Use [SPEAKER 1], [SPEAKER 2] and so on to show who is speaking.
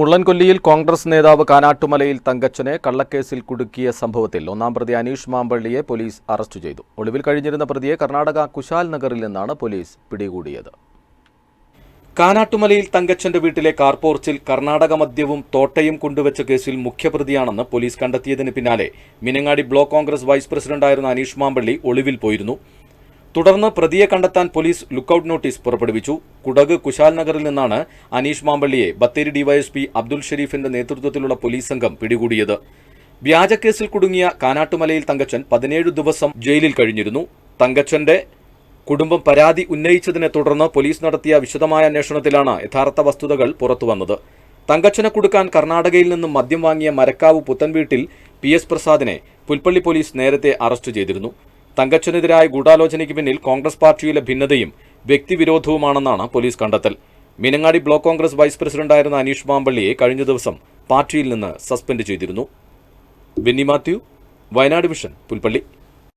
[SPEAKER 1] മുള്ളൻകൊല്ലിയിൽ കോൺഗ്രസ് നേതാവ് കാനാട്ടുമലയിൽ തങ്കച്ചനെ കള്ളക്കേസിൽ കുടുക്കിയ സംഭവത്തിൽ ഒന്നാം പ്രതി അനീഷ് മാമ്പള്ളിയെ പോലീസ് അറസ്റ്റ് ചെയ്തു. ഒളിവിൽ കഴിഞ്ഞിരുന്ന പ്രതിയെ കർണാടക കുശാൽ നഗറിൽ നിന്നാണ് പോലീസ് പിടികൂടിയത്. കാനാട്ടുമലയിൽ തങ്കച്ചന്റെ വീട്ടിലെ കാർപോർച്ചിൽ കർണാടക മദ്യവും തോട്ടയും കൊണ്ടുവച്ച കേസിൽ മുഖ്യപ്രതിയാണെന്ന് പോലീസ് കണ്ടെത്തിയതിന് പിന്നാലെ മിനങ്ങാടി ബ്ലോക്ക് കോൺഗ്രസ് വൈസ് പ്രസിഡന്റായിരുന്ന അനീഷ് മാമ്പള്ളി ഒളിവിൽ പോയിരുന്നു. തുടർന്ന് പ്രതിയെ കണ്ടെത്താൻ പോലീസ് ലുക്കൌട്ട് നോട്ടീസ് പുറപ്പെടുവിച്ചു. കുടക് കുശാൽ നഗറിൽ നിന്നാണ് അനീഷ് മാമ്പള്ളിയെ ബത്തേരി ഡിവൈഎസ്പി അബ്ദുൽ ഷെരീഫിന്റെ നേതൃത്വത്തിലുള്ള പോലീസ് സംഘം പിടികൂടിയത്. വ്യാജക്കേസിൽ കുടുങ്ങിയ കാനാട്ടുമലയിൽ തങ്കച്ചൻ പതിനേഴ് ദിവസം ജയിലിൽ കഴിഞ്ഞിരുന്നു. തങ്കച്ചന്റെ കുടുംബം പരാതി ഉന്നയിച്ചതിനെ തുടർന്ന് പോലീസ് നടത്തിയ വിശദമായ അന്വേഷണത്തിലാണ് യഥാർത്ഥ വസ്തുതകൾ പുറത്തുവന്നത് തങ്കച്ചനെ കൊടുക്കാൻ കർണാടകയിൽ നിന്നും മദ്യം വാങ്ങിയ മരക്കാവ് പുത്തൻവീട്ടിൽ പി എസ് പ്രസാദിനെ പുൽപ്പള്ളി പോലീസ് നേരത്തെ അറസ്റ്റ് ചെയ്തിരുന്നു. തങ്കച്ചനെതിരായ ഗൂഢാലോചനയ്ക്ക് പിന്നിൽ കോൺഗ്രസ് പാർട്ടിയിലെ ഭിന്നതയും വ്യക്തിവിരോധവുമാണെന്നാണ് പോലീസ് കണ്ടെത്തൽ. മീനങ്ങാടി ബ്ലോക്ക് കോൺഗ്രസ് വൈസ് പ്രസിഡന്റായിരുന്ന അനീഷ് മാമ്പള്ളിയെ കഴിഞ്ഞ ദിവസം പാർട്ടിയിൽ നിന്ന് സസ്പെൻഡ് ചെയ്തിരുന്നു. ബെന്നി മാത്യു വയനാട് വിഷൻ പുൽപ്പള്ളി.